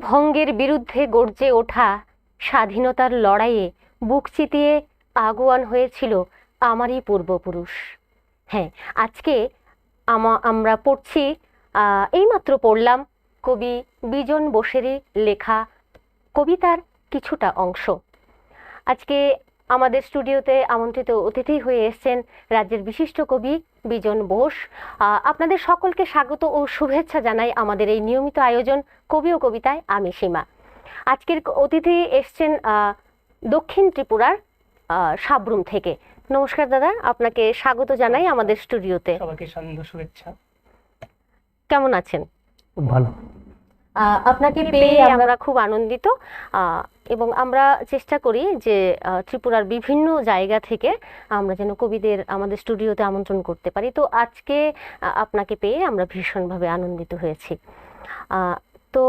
বঙ্গভঙ্গের বিরুদ্ধে গর্জে ওঠা স্বাধীনতার লড়াইয়ে বুক চিতিয়ে আগুয়ান হয়েছিল আমারই পূর্বপুরুষ। হ্যাঁ আজকে আমা- আমরা পড়ছি এইমাত্র পড়লাম কবি বিজন বোসেরই লেখা কবিতার কিছুটা অংশ। আজকে আমাদের স্টুডিওতে আমন্ত্রিত অতিথি হয়ে এসেছেন রাজ্যের বিশিষ্ট কবি বিজন বোস আহ, আপনাদের সকলকে স্বাগত ও শুভেচ্ছা জানাই আমাদের এই নিয়মিত আয়োজন কবি ও কবিতায় আমি সীমা। আজকের অতিথি এসছেন আহ, দক্ষিণ ত্রিপুরার আহ, সাবরুম থেকে। নমস্কার দাদা আপনাকে স্বাগত জানাই আমাদের স্টুডিওতে। সবাইকে শুভেচ্ছা। কেমন আছেন? খুব ভালো। আপনাকে পেয়ে আমরা খুব আনন্দিত এবং আমরা চেষ্টা করি যে ত্রিপুরার বিভিন্ন জায়গা থেকে আমরা যেন কবিদের আমাদের স্টুডিওতে আমন্ত্রণ করতে পারি। তো আজকে আপনাকে পেয়ে আমরা ভীষণভাবে আনন্দিত হয়েছি। তো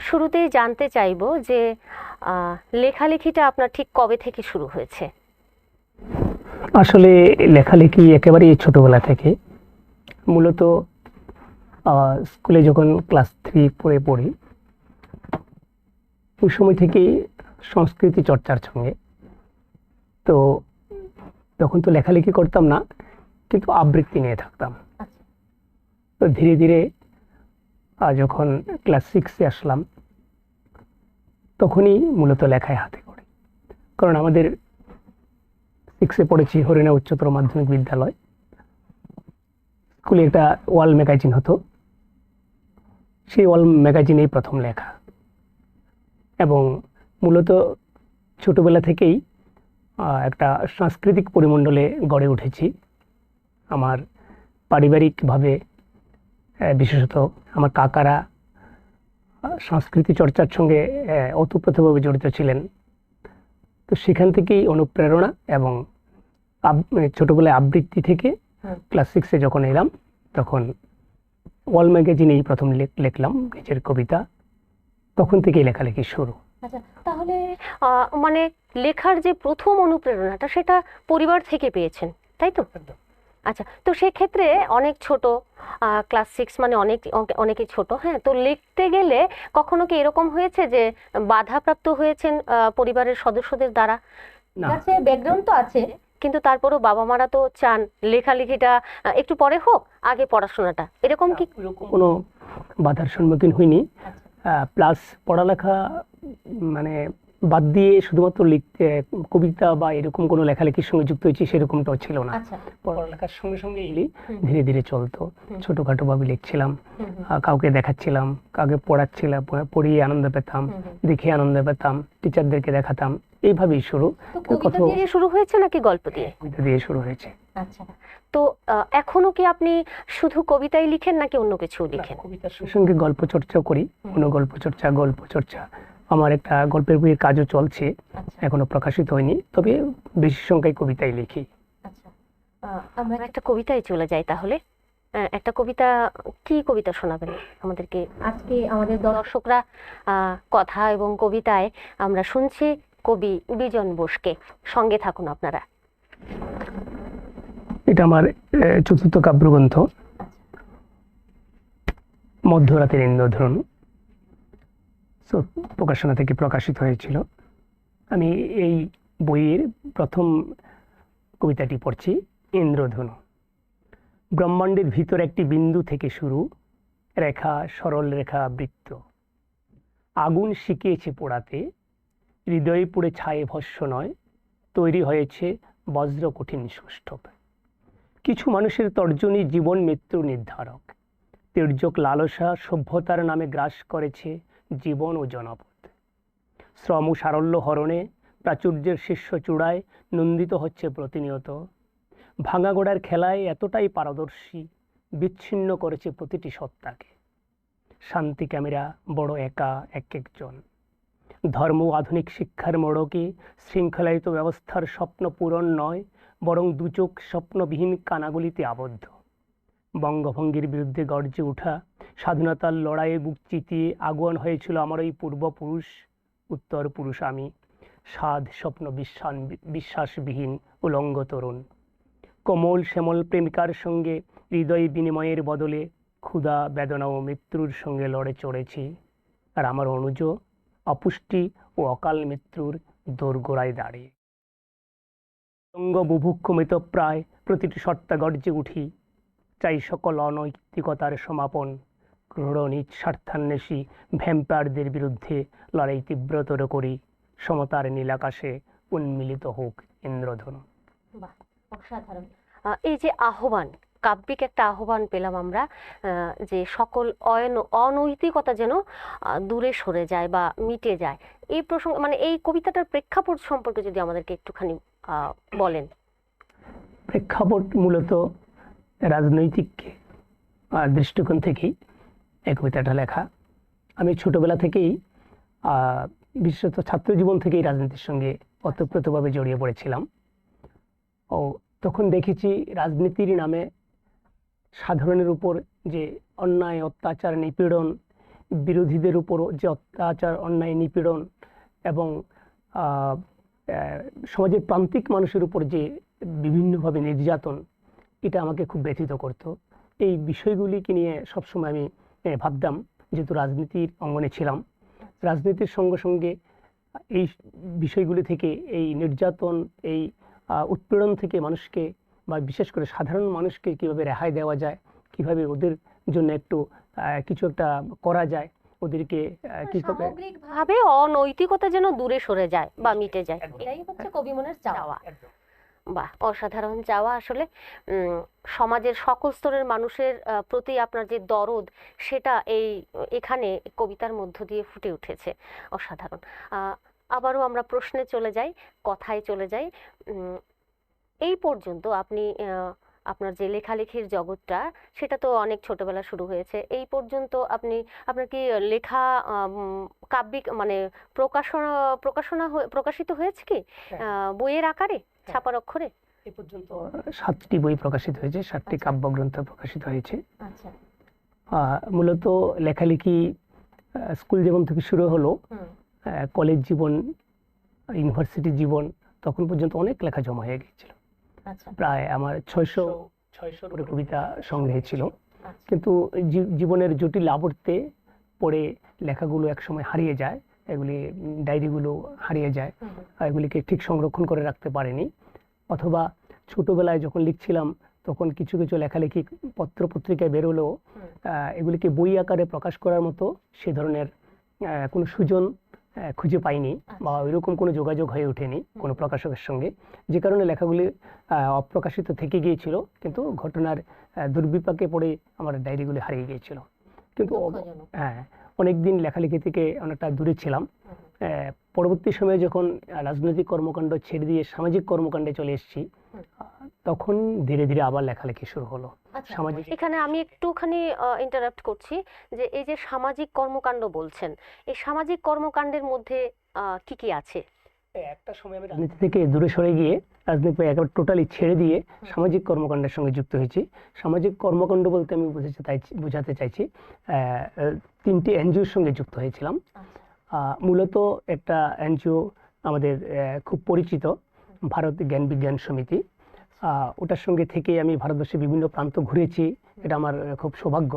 শুরুতেই জানতে চাইব যে লেখালেখিটা আপনার ঠিক কবে থেকে শুরু হয়েছে? আসলে লেখালেখি একেবারেই ছোটবেলা থেকে। মূলত স্কুলে যখন ক্লাস থ্রি পড়ে পড়ি, ওই সময় থেকেই সংস্কৃতি চর্চার সঙ্গে। তো তখন তো লেখালেখি করতাম না, কিন্তু আবৃত্তি নিয়ে থাকতাম। তো ধীরে ধীরে যখন ক্লাস সিক্সে আসলাম, তখনই মূলত লেখায় হাতে করি। কারণ আমাদের সিক্সে পড়েছি হরিণা উচ্চতর মাধ্যমিক বিদ্যালয়। স্কুলে একটা ওয়াল ম্যাগাজিন হতো। সেই অল ম্যাগাজিনেই প্রথম লেখা। এবং মূলত ছোটবেলা থেকেই একটা সাংস্কৃতিক পরিমণ্ডলে গড়ে উঠেছি। আমার পারিবারিকভাবে বিশেষত আমার কাকারা সংস্কৃতি চর্চার সঙ্গে আহ, ওতপ্রোতভাবে জড়িত ছিলেন। তো সেখান থেকেই অনুপ্রেরণা এবং ছোটবেলায় আবৃত্তি থেকে ক্লাস সিক্সে যখন এলাম তখন ওয়াল ম্যাগাজিনেই প্রথম লেখ- লিখলাম নিজের কবিতা। তখন থেকেই লেখালেখি শুরু। আচ্ছা তাহলে মানে লেখার যে প্রথম অনুপ্রেরণাটা সেটা পরিবার থেকে পেয়েছেন তাই তো? আচ্ছা তো সেক্ষেত্রে অনেক ছোট ক্লাস সিক্স মানে অনেক অনেকে অনেকই ছোট হ্যাঁ? তো লিখতে গেলে কখনো কি এরকম হয়েছে যে বাধাপ্রাপ্ত হয়েছেন আহ, পরিবারের সদস্যদের দ্বারা? না। ব্যাকগ্রাউন্ড তো আছে। কিন্তু তারপরও বাবা মারা তো চান লেখালেখিটা একটু পরে হোক আগে পড়াশোনাটা। এরকম কি? কোনো বাধার সম্মুখীন হইনি। আচ্ছা। প্লাস পড়ালেখা মানে বাদ দিয়ে শুধুমাত্র লিখতে কবিতা বা এরকম কোনো লেখালেখির সঙ্গে যুক্ত হয়েছি সেরকমটাও ছিল না। আচ্ছা। পড়ালেখার সঙ্গে সঙ্গে এলি ধীরে ধীরে চলতো। হুম। ছোটোখাটো ভাবে লিখছিলাম কাউকে দেখাচ্ছিলাম কাউকে পড়াচ্ছিলাম পড়িয়ে আনন্দ পেতাম। দেখে আনন্দ পেতাম টিচারদেরকে দেখাতাম এইভাবেই শুরু। কবিতা দিয়ে শুরু হয়েছে নাকি গল্প দিয়ে? কবিতা দিয়ে শুরু হয়েছে। আচ্ছা। তো এখনও কি আপনি শুধু কবিতাই লিখেন নাকি অন্য কিছু লিখেন? কবিতার সঙ্গে সঙ্গে গল্প চর্চাও করি। কোনো গল্প চর্চা গল্প চর্চা আমার একটা গল্পের বইয়ের কাজও চলছে আচ্ছা। এখনও প্রকাশিত হয়নি তবে বেশি সংখ্যায় কবিতাই লিখি। আচ্ছা। আমরা একটা কবিতায় চলে যাই তাহলে। একটা কবিতা কি কবিতা শোনাবেন আমাদেরকে? আজকে আমাদের দর্শকরা কথা এবং কবিতায় আমরা শুনছি কবি বিজন বোসকে। সঙ্গে থাকুন আপনারা। এটা আমার চতুর্থ কাব্যগ্রন্থ। মধ্যরাতের ইন্দ্রধরণ সো প্রকাশনা থেকে প্রকাশিত হয়েছিল। আমি এই বইয়ের প্রথম কবিতাটি পড়ছি, ইন্দ্রধনু। ব্রহ্মাণ্ডের ভিতর একটি বিন্দু থেকে শুরু, রেখা, সরল রেখা বৃত্ত। আগুন শিখিয়েছে পোড়াতে, হৃদয়ে পুড়ে ছায়ে ভস্য নয়, তৈরি হয়েছে বজ্র কঠিন সুষ্ঠব কিছু মানুষের তর্জনী জীবন মৃত্যু নির্ধারক। তির্যক লালসা সভ্যতার নামে গ্রাস করেছে জীবন ও জনপদ শ্রম ও সারল্য হরণে প্রাচুর্যের শীর্ষ চূড়ায় নন্দিত হচ্ছে প্রতিনিয়ত। ভাঙাগোড়ার খেলায় এতটাই পারদর্শী, বিচ্ছিন্ন করেছে প্রতিটি সত্তাকে। শান্তি ক্যামেরা, বড় একা, এক একজন। ধর্ম আধুনিক শিক্ষার মোড়কে শৃঙ্খলায়িত ব্যবস্থার স্বপ্ন পূরণ নয়, বরং দুচোখ স্বপ্নবিহীন কানাগুলিতে আবদ্ধ। বঙ্গভঙ্গের বিরুদ্ধে গর্জে ওঠা, স্বাধীনতার লড়াইয়ে বুক চিতিয়ে আগুয়ান হয়েছিল আমার ওই পূর্বপুরুষ, উত্তর পুরুষ আমি। সাধ, স্বপ্ন, বিশ্বান, বিশ্বাসবিহীন, উলঙ্গ তরুণ। কোমল, শ্যামল প্রেমিকার সঙ্গে, হৃদয় বিনিময়ের বদলে ক্ষুধা, বেদনা ও মৃত্যুর সঙ্গে লড়ে চড়েছি। আর আমার অনুজ, অপুষ্টি ও অকাল মৃত্যুর দোরগোড়ায় দাঁড়িয়ে। অঙ্গ বুভুক্ষ মৃতপ্রায় প্রতিটি সত্তা গর্জে উঠি। চাই সকল অনৈতিকতার সমাপন। ক্রূর নিজ স্বার্থান্বেষী ভ্যাম্পায়ারদের বিরুদ্ধে লড়াই তীব্রতর করি। সমতার নীলাকাশে উন্মিলিত হোক ইন্দ্রধনু। অসাধারণ। এই যে আহ্বান কাব্যিক একটা আহ্বান পেলাম আমরা যে সকল অয়ন- অনৈতিকতা যেন দূরে সরে যায় বা মিটে যায়। এই প্রসঙ্গ মানে এই কবিতাটার প্রেক্ষাপট সম্পর্কে যদি আমাদেরকে একটুখানি বলেন। প্রেক্ষাপট মূলত রাজনৈতিক দৃষ্টিকোণ থেকেই এই কবিতাটা লেখা। আমি ছোটবেলা থেকেই বিশেষত ছাত্র জীবন থেকেই রাজনীতির সঙ্গে ওতপ্রোতভাবে জড়িয়ে পড়েছিলাম। ও তখন দেখেছি রাজনীতির নামে সাধারণের উপর যে অন্যায়, অত্যাচার, নিপীড়ন, বিরোধীদের উপর যে অত্যাচার, অন্যায়, নিপীড়ন এবং সমাজের প্রান্তিক মানুষের উপর যে বিভিন্নভাবে নির্যাতন এটা আমাকে খুব ব্যথিত করতো। এই বিষয়গুলিকে নিয়ে সবসময় আমি ভাবতাম যেহেতু রাজনীতির অঙ্গনে ছিলাম। রাজনীতির সঙ্গে সঙ্গে এই বিষয়গুলি থেকে এই নির্যাতন এই উৎপীড়ন থেকে মানুষকে বা বিশেষ করে সাধারণ মানুষকে কীভাবে রেহাই দেওয়া যায় কীভাবে ওদের জন্য একটু কিছু একটা করা যায় ওদেরকে কীভাবে সামগ্রিকভাবে অনৈতিকতা যেন দূরে সরে যায় বা মিটে যায়। এটাই হচ্ছে কবি মনের চাওয়া। বাহ অসাধারণ যাওয়া আসলে সমাজের সকল স্তরের মানুষের প্রতি আপনার যে দরদ সেটা এই এখানে কবিতার মধ্য দিয়ে ফুটে উঠেছে। অসাধারণ। আবারও আমরা প্রশ্নে চলে যাই কথায় চলে যাই। এই পর্যন্ত আপনি আপনার যে লেখালেখির জগৎটা সেটা তো অনেক ছোটবেলা শুরু হয়েছে। এই পর্যন্ত আপনি আপনার কি লেখা কাব্যিক মানে প্রকাশনা প্রকাশনা প্রকাশিত হয়েছে কি? হ্যাঁ। বইয়ের আকারে? ছাপার অক্ষরে এ পর্যন্ত সাতটি বই প্রকাশিত হয়েছে সাতটি আচ্ছা। কাব্যগ্রন্থ প্রকাশিত হয়েছে। আচ্ছা। মূলত লেখালেখি স্কুল জীবন থেকে শুরু হলো কলেজ জীবন ইউনিভার্সিটি জীবন তখন পর্যন্ত অনেক লেখা জমা হয়ে গিয়েছিল। আচ্ছা। প্রায় আমার ছয়শো উপরে কবিতা সংগ্রহে ছিল। আচ্ছা। কিন্তু জীবনের জটিল আবর্তে পড়ে লেখাগুলো একসময় হারিয়ে যায়। এগুলি ডায়েরিগুলো হারিয়ে যায় এগুলিকে ঠিক সংরক্ষণ করে রাখতে পারেনি। অথবা ছোটবেলায় যখন লিখছিলাম তখন কিছু কিছু লেখালেখি পত্র পত্রিকায় বেরোলেও এগুলিকে বই আকারে প্রকাশ করার মতো সে ধরনের কোনো সুজন খুঁজে পাইনি বা ওইরকম কোনো যোগাযোগ হয়ে ওঠেনি কোনো প্রকাশকের সঙ্গে। যে কারণে লেখাগুলি অপ্রকাশিত থেকে গিয়েছিল কিন্তু ঘটনার দুর্বিপাকে পড়ে আমার ডায়েরিগুলি হারিয়ে গিয়েছিল। কিন্তু অব- হ্যাঁ অনেকদিন লেখালেখি থেকে অনেকটা দূরে ছিলাম। পরবর্তী সময়ে যখন রাজনৈতিক কর্মকাণ্ড ছেড়ে দিয়ে সামাজিক কর্মকাণ্ডে চলে এসেছি তখন ধীরে ধীরে আবার লেখালেখি শুরু হলো। আচ্ছা সামাজিক এখানে আমি একটুখানি ইন্টারাপ্ট করছি যে এই যে সামাজিক কর্মকাণ্ড বলছেন এই সামাজিক কর্মকাণ্ডের মধ্যে কি কি আছে? একটা সময় আমি রাজনীতি থেকে দূরে সরে গিয়ে রাজনীতি একেবারে টোটালি ছেড়ে দিয়ে সামাজিক কর্মকাণ্ডের সঙ্গে যুক্ত হয়েছি। সামাজিক কর্মকাণ্ড বলতে আমি বুঝাতে চাইছি বোঝাতে চাইছি তিনটি এনজিওর সঙ্গে যুক্ত হয়েছিলাম। মূলত একটা এনজিও আমাদের খুব পরিচিত ভারত জ্ঞান বিজ্ঞান সমিতি। ওটার সঙ্গে থেকে আমি ভারতবর্ষের বিভিন্ন প্রান্ত ঘুরেছি এটা আমার খুব সৌভাগ্য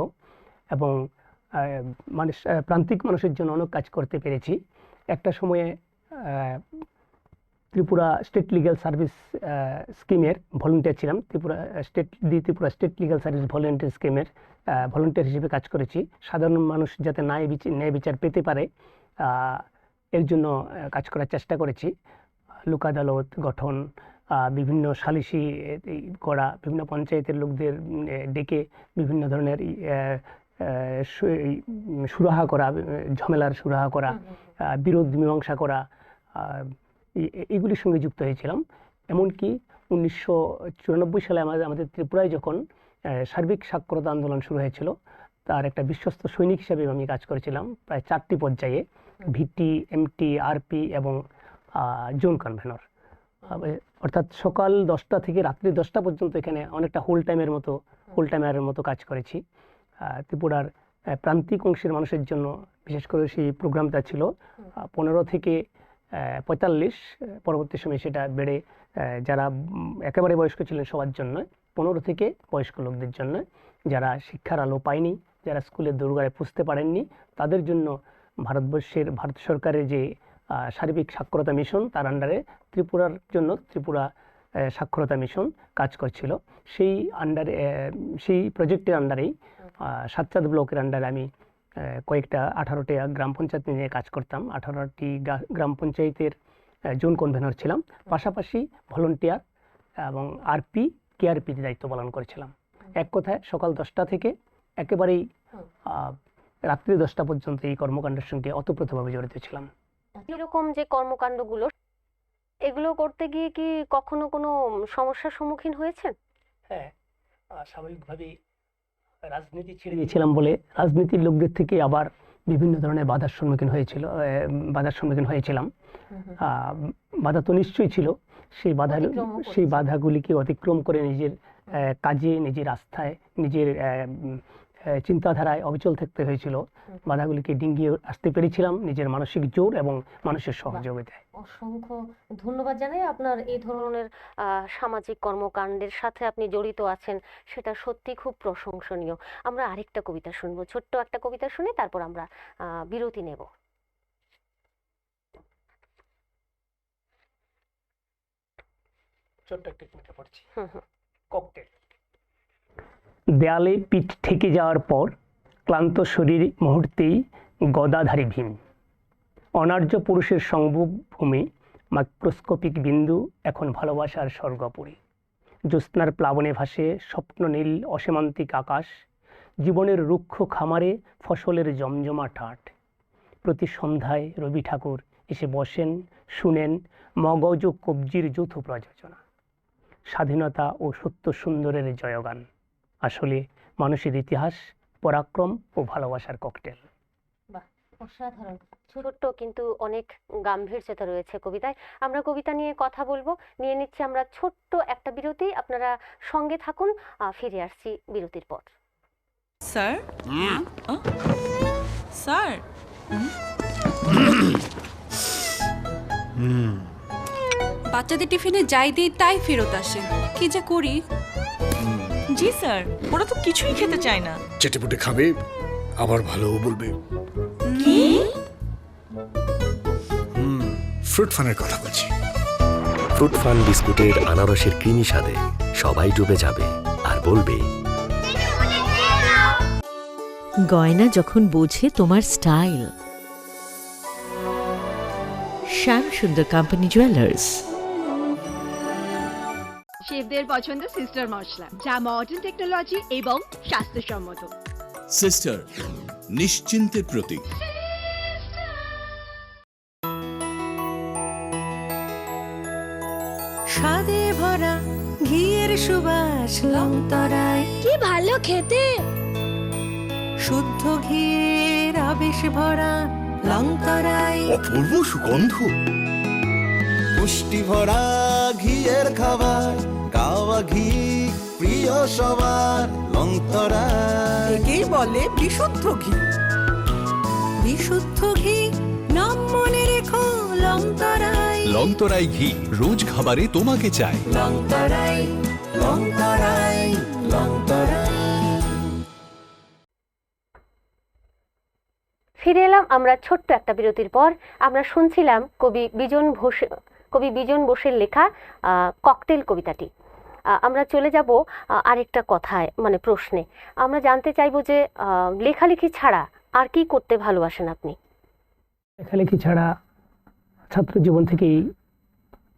এবং মানুষ প্রান্তিক মানুষের জন্য অনেক কাজ করতে পেরেছি। একটা সময়ে ত্রিপুরা স্টেট লিগ্যাল সার্ভিস স্কিমের ভলেন্টিয়ার ছিলাম। Tripura state the Tripura state legal service volunteer স্কিমের ভলেন্টিয়ার হিসেবে কাজ করেছি। সাধারণ মানুষ যাতে ন্যায় বিচার ন্যায় বিচার পেতে পারে এর জন্য কাজ করার চেষ্টা করেছি। লোক আদালত গঠন বিভিন্ন সালিসি করা বিভিন্ন পঞ্চায়েতের লোকদের ডেকে বিভিন্ন ধরনের সুরাহা করা ঝামেলার সুরাহা করা বিরোধ মীমাংসা করা আহ, এ- এ- এগুলির সঙ্গে যুক্ত হয়েছিলাম। এমনকি উনিশশো চুরানব্বই সালে আমাদের আমাদের ত্রিপুরায় যখন সার্বিক সাক্ষরতা আন্দোলন শুরু হয়েছিল তার একটা বিশ্বস্ত সৈনিক হিসাবে আমি কাজ করেছিলাম প্রায় চারটি পর্যায়ে ভিটি এমটি আরপি এবং জোন কনভেনর। অর্থাৎ সকাল দশটা থেকে রাত্রি দশটা পর্যন্ত এখানে অনেকটা হোল টাইমের মতো হোল টাইমের মতো কাজ করেছি। ত্রিপুরার প্রান্তিক অংশের মানুষের জন্য বিশেষ করে সেই প্রোগ্রামটা ছিল পনেরো থেকে পঁয়তাল্লিশ পরবর্তী সময়ে সেটা বেড়ে যারা একেবারে বয়স্ক ছিলেন সবার জন্য, পনেরো থেকে বয়স্ক লোকদের জন্য, যারা শিক্ষার আলো পায়নি, যারা স্কুলের দৌড়গাড়ে পুষতে পারেননি, তাদের জন্য ভারতবর্ষের, ভারত সরকারের যে সার্বিক সাক্ষরতা মিশন, তার আন্ডারে ত্রিপুরার জন্য ত্রিপুরা সাক্ষরতা মিশন কাজ করছিল। সেই আন্ডারে সেই প্রজেক্টের আন্ডারেই সাতচাঁদ ব্লকের আন্ডারে আমি কয়েকটা আঠারোটি গ্রাম পঞ্চায়েত নিয়ে কাজ করতাম। আঠারোটি গ্রাম পঞ্চায়েতের জোন কনভেনর ছিলাম। পাশাপাশি ভলেন্টিয়ার এবং আরপি কেআরপির দায়িত্ব পালন করেছিলাম। এক কথায় সকাল দশটা থেকে একেবারেই রাত্রি দশটা পর্যন্ত এই কর্মকাণ্ডের সঙ্গে অতপ্রতভাবে জড়িত ছিলাম। এরকম যে কর্মকাণ্ডগুলো এগুলো করতে গিয়ে কি কখনো কোনো সমস্যার সম্মুখীন হয়েছেন? হ্যাঁ স্বাভাবিকভাবেই রাজনীতি ছেড়ে দিয়েছিলাম বলে রাজনীতির লোকদের থেকে আবার বিভিন্ন ধরনের বাধার সম্মুখীন হয়েছিল বাধার সম্মুখীন হয়েছিলাম বাধা তো নিশ্চয়ই ছিল সেই বাধা সেই। বাধাগুলিকে অতিক্রম করে নিজের কাজে নিজের আস্থায় নিজের চিন্তাধারায় অবিচল থাকতে হয়েছিল। বাধাগুলিকে ডিঙ্গিয়ে আসতে পেরেছিলাম নিজের মানসিক জোর এবং মানুষের সহযোগিতায়। অসংখ্য ধন্যবাদ জানাই। আপনার এই ধরনের সামাজিক কর্মকাণ্ডের সাথে আপনি জড়িত আছেন সেটা সত্যি খুব প্রশংসনীয়। আমরা আরেকটা কবিতা শুনব ছোট্ট একটা কবিতা শুনে তারপর আমরা বিরতি নেব। ছোট্ট একটা কবিতা পড়ছি। হুম হুম। ককটেল। দেয়ালে পিঠ ঠেকে যাওয়ার পর ক্লান্ত শরীর মুহূর্তেই গদাধারী ভীম। অনার্য পুরুষের সংভূমি মাইক্রোস্কোপিক বিন্দু এখন ভালোবাসার স্বর্গপুরী। জ্যোৎস্নার প্লাবনে ভাসে স্বপ্ন নীল অসীমান্তিক আকাশ, জীবনের রুক্ষ খামারে ফসলের জমজমা ঠাট। প্রতি সন্ধ্যায় রবি ঠাকুর এসে বসেন, শুনেন মগজ ও কবজির যৌথ প্রযোজনা। স্বাধীনতা ও সত্য সুন্দরের জয়গান। আসলে মানুষের ইতিহাস পরাক্রম ও ভালোবাসার ককটেল অসাধারণ। ছোট্ট কিন্তু অনেক গাম্ভীর্যতা রয়েছে কবিতায়। আমরা কবিতা নিয়ে কথা বলব। নিয়ে নিচ্ছি আমরা ছোট্ট একটা বিরতি। আপনারা সঙ্গে থাকুন। ফিরে আসছি বিরতির পর। স্যার? স্যার? বাচ্চাদের টিফিনে যাই দিই তাই ফেরত আসে। কি যে করি? জি স্যার। ওরা তো কিছুই খেতে চায় না। চেটেপুটে খাবে আবার ভালোও বলবে। কি? ফ্রুট ফানের কথা বলছি। ফ্রুট ফান বিস্কুটের আনারসের ক্রিমি স্বাদে সবাই ডুবে যাবে আর বলবে গয়না যখন বোঝে তোমার স্টাইল। শ্যাম সুন্দর কোম্পানি জুয়েলার্স শেফদের পছন্দ সিস্টার মশলা যা মডার্ন টেকনোলজি এবং স্বাস্থ্যসম্মত। সিস্টার নিশ্চিন্তের প্রতীক। স্বাদে ভরা ঘিয়ের সুবাস লংতরায়। কি ভালো খেতে! শুদ্ধ ঘিয়ের আবেশ ভরা লংতরায়। অপূর্ব সুগন্ধ। পুষ্টি ভরা ঘিয়ের খাবার ঘি প্রিয় সবার লংতরা একেই বলে বিশুদ্ধ ঘি। বিশুদ্ধ ঘি নাম মনে রেখো লংতরায় লংতরাই ঘি রোজ খাবারে তোমাকে চাই। লংতরায় লংতরায় লংতরায় ফিরে এলাম আমরা ছোট্ট একটা বিরতির পর। আমরা শুনছিলাম কবি বিজন ঘোষ কবি বিজন বোসের লেখা আহ, ককটেল কবিতাটি। আমরা চলে যাব আরেকটা কথায় মানে প্রশ্নে। আমরা জানতে চাইব যে লেখালেখি ছাড়া আর কি করতে ভালোবাসেন আপনি? লেখালেখি ছাড়া ছাত্র জীবন থেকেই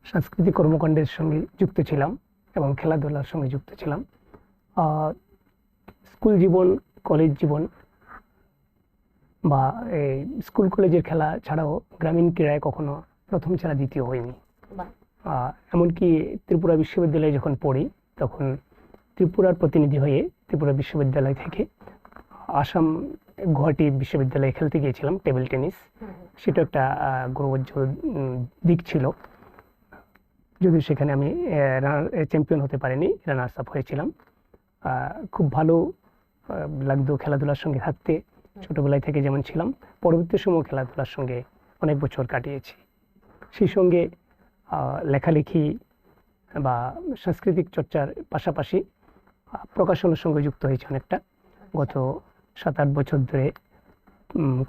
সাংস্কৃতিক কর্মকাণ্ডের সঙ্গে যুক্ত ছিলাম এবং খেলাধুলার সঙ্গে যুক্ত ছিলাম। স্কুল জীবন কলেজ জীবন বা এই স্কুল কলেজের খেলা ছাড়াও গ্রামীণ ক্রীড়ায় কখনো প্রথম ছাড়া দ্বিতীয় হয়নি। এমনকি ত্রিপুরা বিশ্ববিদ্যালয়ে যখন পড়ি তখন ত্রিপুরার প্রতিনিধি হয়ে ত্রিপুরা বিশ্ববিদ্যালয় থেকে আসাম গুয়াহাটি বিশ্ববিদ্যালয়ে খেলতে গিয়েছিলাম টেবিল টেনিস। সেটা একটা গৌরবোজ্জ্বল দিক ছিল। যদিও সেখানে আমি চ্যাম্পিয়ন হতে পারিনি রানার্স আপ হয়েছিলাম। খুব ভালো লাগতো খেলাধুলার সঙ্গে থাকতে ছোটোবেলায় থেকে যেমন ছিলাম পরবর্তী সময় খেলাধুলার সঙ্গে অনেক বছর কাটিয়েছি। সেই সঙ্গে লেখালেখি বা সাংস্কৃতিক চর্চার পাশাপাশি প্রকাশনার সঙ্গে যুক্ত হয়েছে অনেকটা। গত সাত আট বছর ধরে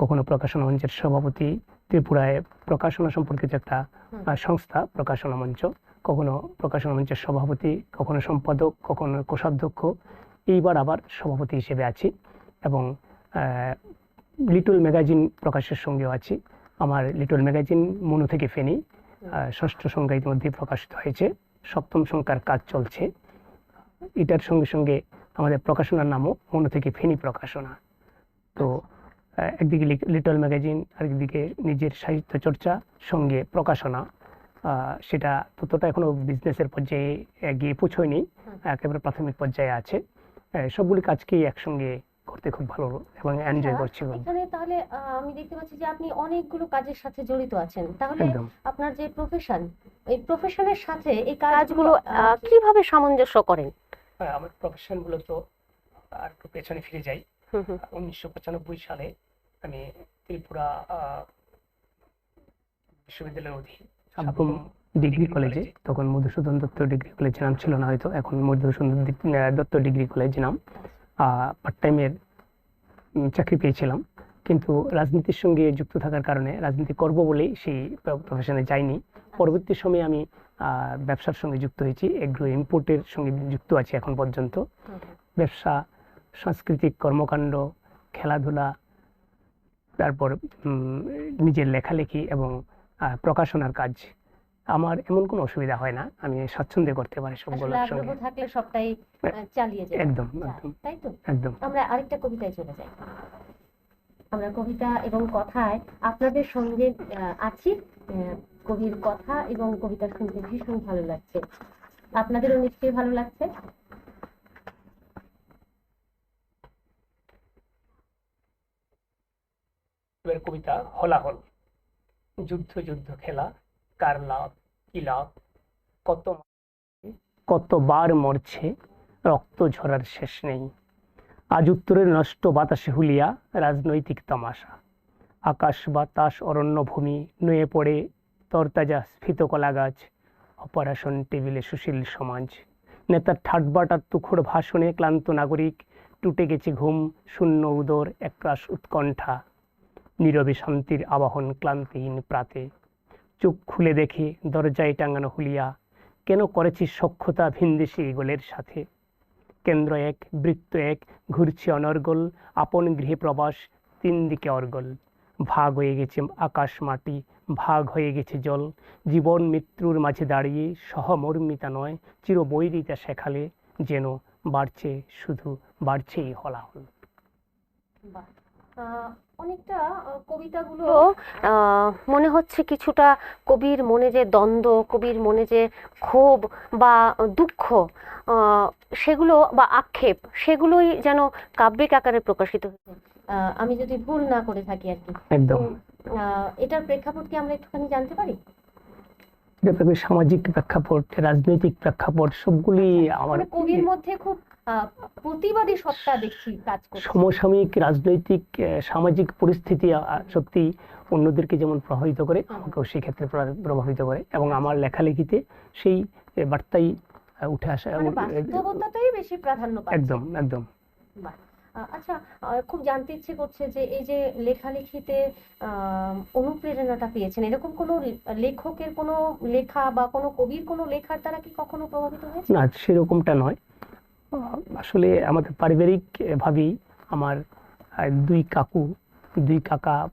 কখনো প্রকাশনা মঞ্চের সভাপতি ত্রিপুরায় প্রকাশনা সম্পর্কিত একটা সংস্থা প্রকাশনা মঞ্চ কখনো প্রকাশনা মঞ্চের সভাপতি কখনো সম্পাদক কখনো কোষাধ্যক্ষ এইবার আবার সভাপতি হিসেবে আছি এবং লিটল ম্যাগাজিন প্রকাশের সঙ্গেও আছি। আমার লিটল ম্যাগাজিন মনো থেকে ফেনি। ষষ্ঠ সংখ্যা ইতিমধ্যেই প্রকাশিত হয়েছে। সপ্তম সংখ্যার কাজ চলছে। এটার সঙ্গে সঙ্গে আমাদের প্রকাশনার নামও মনু থেকে ফেনি প্রকাশনা। তো একদিকে লিটল ম্যাগাজিন আরেকদিকে নিজের সাহিত্য চর্চা সঙ্গে প্রকাশনা। সেটা ততটা এখনও বিজনেসের পর্যায়ে গিয়ে পৌঁছয়নি। একেবারে প্রাথমিক পর্যায়ে আছে। সবগুলি কাজকেই একসঙ্গে করতে খুব ভালো এবং এনজয় আচ্ছা, করছি এখানে তাহলে আহ, আমি দেখতে পাচ্ছি যে আপনি অনেকগুলো কাজের সাথে জড়িত আছেন। তাহলে আপনার যে প্রফেশন এই প্রফেশনের সাথে এই কাজগুলো কীভাবে সামঞ্জস্য করেন? হ্যাঁ, আমার প্রফেশন মূলত আর একটু পেছনে ফিরে যাই। হুম হুম। উনিশশো পঁচানব্বই সালে আমি ত্রিপুরা আহ, বিশ্ববিদ্যালয়ের অধীন ডিগ্রি কলেজে তখন মধুসূদন দত্ত ডিগ্রি কলেজ নাম ছিল না হয়তো এখন মধুসূদন দত্ত ডিগ্রি কলেজ নাম। পার্ট টাইমের চাকরি পেয়েছিলাম। কিন্তু রাজনীতির সঙ্গে যুক্ত থাকার কারণে রাজনীতি করব বলেই সেই প্রফেশনে যাইনি। পরবর্তী সময়ে আমি ব্যবসার সঙ্গে যুক্ত হয়েছি। এগ্রো ইম্পোর্টের সঙ্গে যুক্ত আছি এখন পর্যন্ত। ব্যবসা সাংস্কৃতিক কর্মকাণ্ড খেলাধুলা তারপর নিজের লেখালেখি এবং প্রকাশনার কাজ আমার এমন কোনো অসুবিধা হয় না আমি স্বাচ্ছন্দ্যে করতে পারি সঙ্গে আগ্রহ থাকলে সবটাই চালিয়ে যাবে একদম যায়, একদম তাই তো? একদম। আমরা আরেকটা কবিতায় চলে যাই। আমরা কবিতা এবং কথায় আপনাদের সঙ্গে আছি কবির কথা এবং কবিতা শুনতে ভীষণ ভালো লাগছে। আপনাদেরও নিশ্চয়ই ভালো লাগছে। কবিতা হলাহল যুদ্ধ যুদ্ধ খেলা। কার লাভ কি লাভ কত কতবার মরছে, রক্ত ঝরার শেষ নেই। আজ উত্তরের নষ্ট বাতাসে হুলিয়া রাজনৈতিক তামাশা। আকাশ, বাতাস, অরণ্য ভূমি নুয়ে পড়ে তরতাজা স্ফীত কলা গাছ অপারেশন টেবিলে সুশীল সমাজ। নেতার ঠাটবাটার তুখোড় ভাষণে ক্লান্ত নাগরিক, টুটে গেছে ঘুম, শূন্য উদর, একরাশ উৎকণ্ঠা। নীরবে শান্তির আবাহন ক্লান্তিহীন প্রাতে। চোখ খুলে দেখে দরজায় টাঙানো হুলিয়া। কেন করেছি সক্ষতা ভিনদেশি গোলের সাথে? কেন্দ্র এক বৃত্ত এক ঘুরছে অনর্গল আপন গৃহে প্রবাস তিন দিকে অর্গল। ভাগ হয়ে গেছে আকাশ মাটি ভাগ হয়ে গেছে জল। জীবন মৃত্যুর মাঝে দাঁড়িয়ে সহমর্মিতা নয় চিরবৈরিতা শেখালে যেন বাড়ছে শুধু বাড়ছেই হলাহল। আহ, অনেকটা কবিতাগুলো মনে হচ্ছে কিছুটা কবির মনে যে দ্বন্দ্ব কবির মনে যে ক্ষোভ বা দুঃখ সেগুলো বা আক্ষেপ সেগুলোই যেন কাব্যিক আকারে প্রকাশিত হয়েছে। আমি যদি ভুল না করে থাকি আর কি। একদম। এটার প্রেক্ষাপট কি আমরা একটুখানি জানতে পারি? সামাজিক প্রেক্ষাপট রাজনৈতিক প্রেক্ষাপট সবগুলি আমার মানে কবির মধ্যে খুব প্রতিবাদী সত্তা দেখছি কাজ করছে। সমসাময়িক রাজনৈতিক সামাজিক পরিস্থিতি সত্যি অন্যদেরকে যেমন প্রভাবিত করে আমাকেও সেই ক্ষেত্রে প্রভাবিত করে এবং আমার লেখালেখিতে সেই বার্তাই উঠে আসে মানে বাস্তবতাটাই বেশি প্রাধান্য পাচ্ছে। একদম একদম। আচ্ছা খুব জানতে ইচ্ছে করছে যে এই যে লেখালেখিতে অনুপ্রেরণাটা পেয়েছেন এরকম কোনো লেখকের কোনো লেখা বা কোনো কবির কোনো লেখার দ্বারা কি কখনো প্রভাবিত হয়েছে? না সেরকমটা নয়। আসলে আমাদের পারিবারিক আহ, আমার দুই কাকু দুই কাকা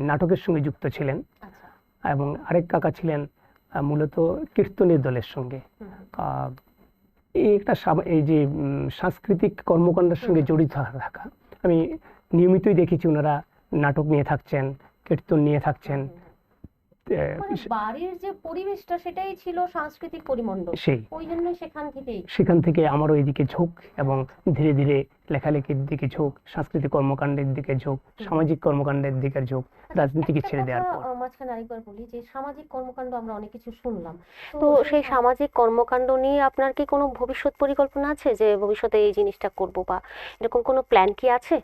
নাটকের সঙ্গে যুক্ত ছিলেন। আচ্ছা। এবং আরেক কাকা ছিলেন মূলত কীর্তনের দলের সঙ্গে। এই একটা এই যে সাংস্কৃতিক কর্মকাণ্ডের সঙ্গে জড়িত থাকা আমি নিয়মিতই দেখেছি ওনারা নাটক নিয়ে থাকছেন কীর্তন নিয়ে থাকছেন। বাড়ির যে পরিবেশটা সেটাই ছিল সাংস্কৃতিক পরিমণ্ডল। সেই। ওই জন্যই সেখান থেকেই। সেখান থেকে আমারও এদিকে ঝোঁক এবং ধীরে ধীরে লেখালেখির দিকে ঝোঁক সাংস্কৃতিক কর্মকাণ্ডের দিকে ঝোঁক সামাজিক কর্মকাণ্ডের দিকে ঝোঁক রাজনীতিকে ছেড়ে দেওয়ার পর। মাঝখানে আরেকবার বলি যে সামাজিক কর্মকাণ্ড আমরা অনেক কিছু শুনলাম। তো সেই সামাজিক কর্মকাণ্ড নিয়ে আপনার কি কোনো ভবিষ্যৎ পরিকল্পনা আছে? যে ভবিষ্যতে এই জিনিসটা করব বা এরকম কোনো প্ল্যান কি আছে?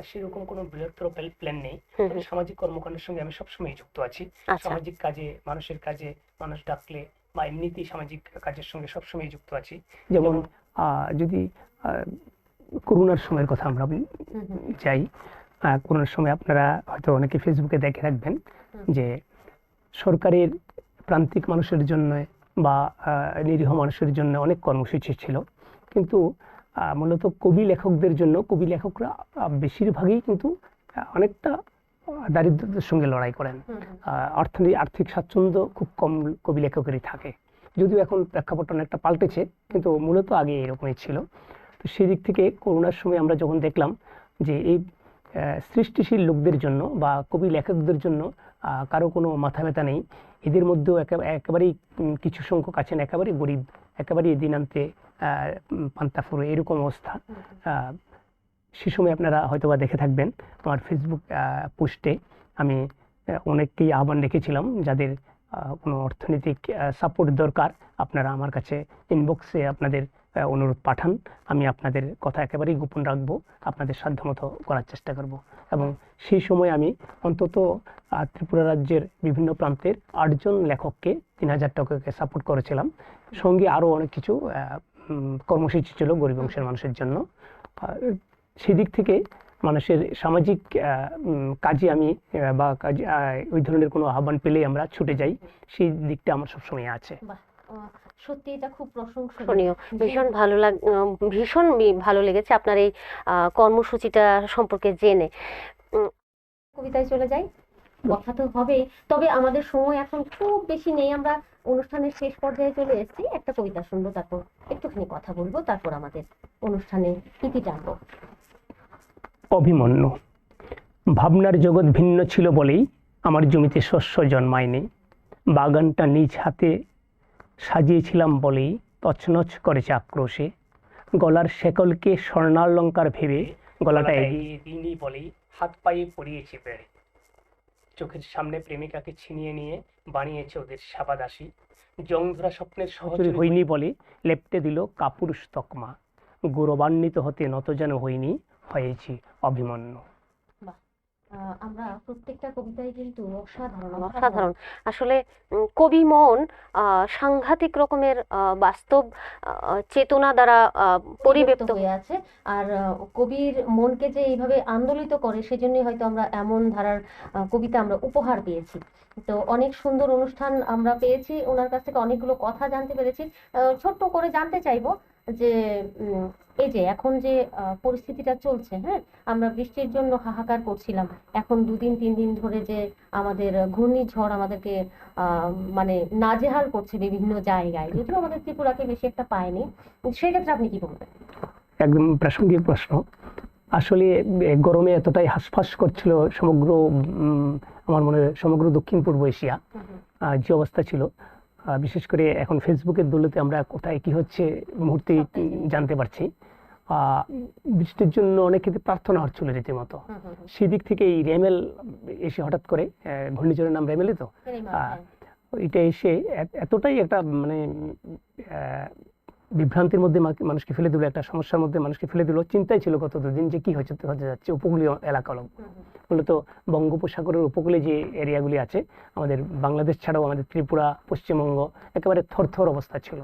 সেরকম কোনো বৃহত্তর প্ল্যান নেই। সামাজিক কর্মকাণ্ডের সঙ্গে আমি সবসময় যুক্ত আছি। আচ্ছা। সামাজিক কাজে মানুষের কাজে মানুষ ডাকলে বা এমনিতেই সামাজিক কাজের সঙ্গে সবসময় যুক্ত আছি। যেমন যদি করোনার সময়ের কথা আমরা আহ, করোনার সময় আপনারা হয়তো অনেকে ফেসবুকে দেখে রাখবেন যে সরকারের প্রান্তিক মানুষের জন্য বা আহ, নিরীহ মানুষের জন্য অনেক কর্মসূচি ছিল। কিন্তু মূলত কবি লেখকদের জন্য কবি লেখকরা বেশিরভাগই কিন্তু অনেকটা আহ, দারিদ্র্যের সঙ্গে লড়াই করেন। অর্থনীতি আর্থিক স্বাচ্ছন্দ্য খুব কম কবি লেখকেরই থাকে। যদিও এখন প্রেক্ষাপট অনেকটা পাল্টেছে কিন্তু মূলত আগে এরকমই ছিল। তো সেই দিক থেকে করোনার সময় আমরা যখন দেখলাম যে এই সৃষ্টিশীল লোকদের জন্য বা কবি লেখকদের জন্য কারও কোনো মাথা ব্যথা নেই এদের মধ্যেও একেবারে একেবারেই কিছু সংখ্যক আছেন একেবারেই গরিব একেবারেই দিনান্তে আহ, পান্তা ফুরো এরকম অবস্থা। সে সময় আপনারা হয়তোবা দেখে থাকবেন আমার ফেসবুক পোস্টে আমি অনেককেই আহ্বান রেখেছিলাম যাদের কোনো অর্থনৈতিক সাপোর্ট দরকার আপনারা আমার কাছে ইনবক্সে আপনাদের অনুরোধ পাঠান। আমি আপনাদের কথা একেবারেই গোপন রাখব, আপনাদের সাধ্যমতো করার চেষ্টা করব। এবং সেই সময় আমি অন্তত ত্রিপুরা রাজ্যের বিভিন্ন প্রান্তের আটজন লেখককে, তিন হাজার টাকাকে সাপোর্ট করেছিলাম। সঙ্গে আরও অনেক কিছু কর্মসূচি ছিল গরিব অংশের মানুষের জন্য। সেদিক থেকে মানুষের সামাজিক কাজে আমি বা কাজে ওই ধরনের কোনো আহ্বান পেলেই আমরা ছুটে যাই। সেই দিকটা আমার সবসময় আছে। সত্যি এটা খুব প্রশংসনীয়। ভীষণ ভালো লাগ ভীষণ ভালো লেগেছে আপনার এই কর্মসূচিটা সম্পর্কে জেনে। কবিতায় চলে যাই। কথা তো হবেই। তবে আমাদের সময় এখন খুব বেশি নেই। আমরা অনুষ্ঠানের শেষ পর্যায়ে চলে এসেছি। একটা কবিতা শুনব তারপর একটুখানি কথা বলব তারপর আমাদের অনুষ্ঠানে ইতি টানবো অভিমন্যু। ভাবনার জগৎ ভিন্ন ছিল বলেই আমার জমিতে শস্য জন্মায়নি। বাগানটা নিজ হাতে সাজিয়েছিলাম বলেই তছনছ করেছে আক্রোশে। গলার শেকলকে স্বর্ণালঙ্কার ভেবে গলাটা এগিয়ে বলেই হাত পায়ে পড়িয়েছে বেড়ে চোখের সামনে প্রেমিকাকে ছিনিয়ে নিয়ে বানিয়েছে ওদের সাবাদাসী। জংধরা স্বপ্নের সহচরী হইনি বলে লেপটে দিল কাপুরুষ তকমা। গৌরবান্বিত হতে নত যেন হইনি হয়েছি অভিমন্যু। আমরা প্রত্যেকটা কবিতাই কিন্তু অসাধারণ অসাধারণ। আসলে কবি মন সাংঘাতিক রকমের বাস্তব চেতনা দ্বারা আহ, পরিব্যাপ্ত হয়ে আছে। আর কবির মনকে যে এইভাবে আন্দোলিত করে সেজন্যই হয়তো আমরা এমন ধারার কবিতা আমরা উপহার পেয়েছি। তো অনেক সুন্দর অনুষ্ঠান আমরা পেয়েছি। ওনার কাছ থেকে অনেকগুলো কথা জানতে পেরেছি। ছোট্ট করে জানতে চাইব যে এই যে এখন যে পরিস্থিতিটা চলছে হ্যাঁ আমরা বৃষ্টির জন্য হাহাকার করছিলাম। এখন দুদিন তিন দিন ধরে যে আমাদের ঘূর্ণিঝড় আমাদেরকে মানে নাজেহাল করছে বিভিন্ন জায়গায় যদিও আমাদের ত্রিপুরাকে বেশি একটা পায়নি। সেক্ষেত্রে আপনি কি বলবেন? একদম প্রাসঙ্গিক প্রশ্ন। আসলে গরমে এতটাই হাঁসফাঁস করছিল সমগ্র উম, আমার মনে হয় সমগ্র দক্ষিণ পূর্ব এশিয়া যে অবস্থা ছিল। বিশেষ করে এখন ফেসবুকের দৌলতে আমরা কোথায় কি হচ্ছে মুহূর্তে জানতে পারছি। বৃষ্টির জন্য অনেক ক্ষেত্রে প্রার্থনা হচ্ছিল রীতিমতো। সেই দিক থেকে এই রেমেল এসে হঠাৎ করে ঘূর্ণিঝড়ের নাম রেমেলই তো? এটা এসে এতটাই একটা মানে বিভ্রান্তির মধ্যে মানুষকে ফেলে দিল একটা সমস্যার মধ্যে মানুষকে ফেলে দিল। চিন্তাই ছিল কত দুদিন যে কি হচ্ছে হতে যাচ্ছে উপকূলীয় এলাকা মূলত বঙ্গোপসাগরের উপকূলে যে এরিয়াগুলি আছে আমাদের বাংলাদেশ ছাড়াও আমাদের ত্রিপুরা পশ্চিমবঙ্গ একেবারে থরথর অবস্থা ছিল।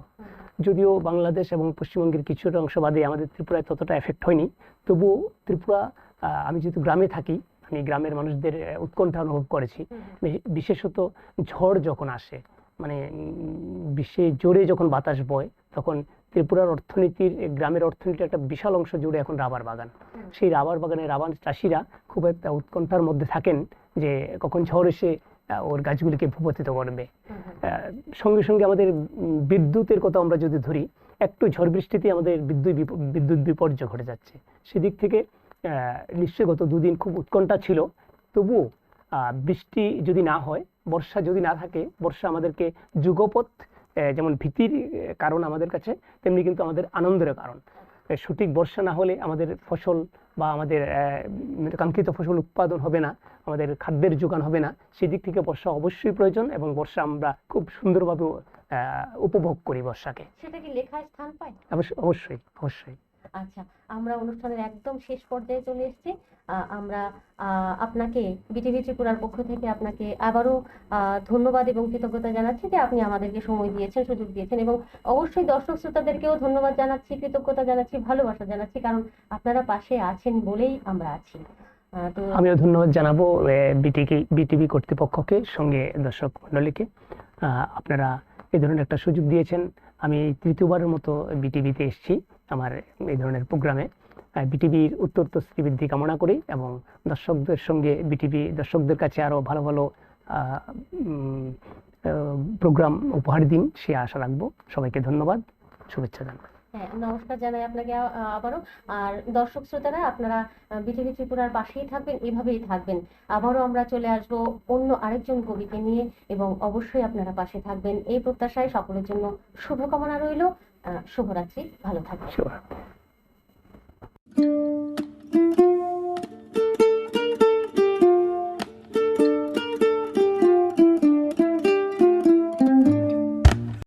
যদিও বাংলাদেশ এবং পশ্চিমবঙ্গের কিছুটা অংশ বাদে আমাদের ত্রিপুরায় ততটা এফেক্ট হয়নি। তবুও ত্রিপুরা আমি যেহেতু গ্রামে থাকি আমি গ্রামের মানুষদের উৎকণ্ঠা অনুভব করেছি। বিশেষত ঝড় যখন আসে মানে বিশ্বে জোরে যখন বাতাস বয় তখন ত্রিপুরার অর্থনীতির গ্রামের অর্থনীতির একটা বিশাল অংশ জুড়ে এখন রাবার বাগান। সেই রাবার বাগানে রাবার চাষিরা খুব একটা উৎকণ্ঠার মধ্যে থাকেন যে কখন ঝড় এসে ওর গাছগুলিকে ভূপতিত করবে। সঙ্গে সঙ্গে আমাদের বিদ্যুতের কথা আমরা যদি ধরি একটু ঝড় বৃষ্টিতে আমাদের বিদ্যুৎ বিদ্যুৎ বিপর্যয় ঘটে যাচ্ছে। সেদিক থেকে নিশ্চয়ই গত দুদিন খুব উৎকণ্ঠা ছিল। তবুও বৃষ্টি যদি না হয় বর্ষা যদি না থাকে বর্ষা আমাদেরকে যুগপথ যেমন ভীতির কারণ আমাদের কাছে তেমনি কিন্তু আমাদের আনন্দের কারণ। সঠিক বর্ষা না হলে আমাদের ফসল বা আমাদের কাঙ্ক্ষিত ফসল উৎপাদন হবে না আমাদের খাদ্যের যোগান হবে না সেদিক থেকে বর্ষা অবশ্যই প্রয়োজন এবং বর্ষা আমরা খুব সুন্দরভাবে উপভোগ করি বর্ষাকে। সেটা কি লেখায় স্থান পায়? অবশ্য- অবশ্যই অবশ্যই। আচ্ছা আমরা অনুষ্ঠানের একদম শেষ পর্যায়ে চলে এসেছি। আমরা আপনাকে, বিটিভি ত্রিপুরার পক্ষ থেকে আপনাকে আবারও ধন্যবাদ এবং কৃতজ্ঞতা জানাচ্ছি যে আপনি আমাদেরকে সময় দিয়েছেন, সুযোগ দিয়েছেন এবং অবশ্যই দর্শক শ্রোতাদেরকেও ধন্যবাদ জানাচ্ছি, কৃতজ্ঞতা জানাচ্ছি, ভালোবাসা জানাচ্ছি, কারণ আপনারা পাশে আছেন বলেই আমরা আছি। আমিও ধন্যবাদ জানাব বিটিকে বিটিভি কর্তৃপক্ষকে, সঙ্গে দর্শক মণ্ডলীকে। আপনারা এই ধরনের একটা সুযোগ দিয়েছেন। আমি তৃতীয়বারের মতো বিটিভিতে এসেছি। আমার এই ধরনের প্রোগ্রামে বিটিভির উত্তর উত্তরোত্তর শ্রীবৃদ্ধি কামনা করি এবং দর্শকদের সঙ্গে বিটিভি দর্শকদের কাছে আরও ভালো ভালো প্রোগ্রাম উপহার দিন, সে আশা রাখব। সবাইকে ধন্যবাদ। শুভেচ্ছা জানাই। হ্যাঁ নমস্কার জানাই আপনাকে আবারও। আর দর্শক শ্রোতারা, আপনারা বিটিভি ত্রিপুরার পাশেই থাকবেন, এভাবেই থাকবেন। আবারও আমরা চলে আসব অন্য আরেকজন কবিকে নিয়ে এবং অবশ্যই আপনারা পাশে থাকবেন। এই প্রত্যাশায় সকলের জন্য শুভকামনা রইল। শুভরাত্রি ভালো থাকবেন।